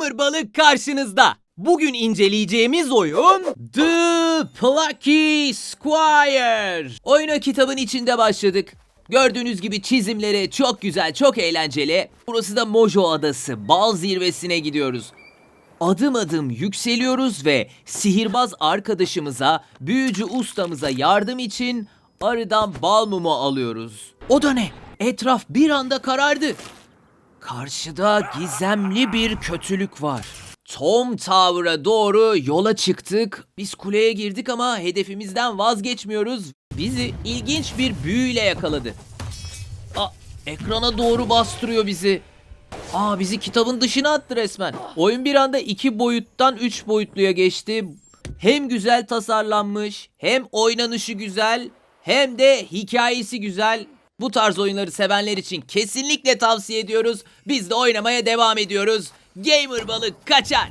Gamer balık karşınızda. Bugün inceleyeceğimiz oyun The Plucky Squire. Oyuna kitabın içinde başladık. Gördüğünüz gibi çizimleri çok güzel, çok eğlenceli. Burası da Mojo Adası. Bal zirvesine gidiyoruz. Adım adım yükseliyoruz ve sihirbaz arkadaşımıza, büyücü ustamıza yardım için arıdan bal mumu alıyoruz. O da ne? Etraf bir anda karardı. Karşıda gizemli bir kötülük var. Tom Tower'a doğru yola çıktık. Biz kuleye girdik ama hedefimizden vazgeçmiyoruz. Bizi ilginç bir büyüyle yakaladı. Aa, ekrana doğru bastırıyor bizi. Aa bizi kitabın dışına attı resmen. Oyun bir anda iki boyuttan üç boyutluya geçti. Hem güzel tasarlanmış, hem oynanışı güzel, hem de hikayesi güzel. Bu tarz oyunları sevenler için kesinlikle tavsiye ediyoruz. Biz de oynamaya devam ediyoruz. Gamer balık kaçar.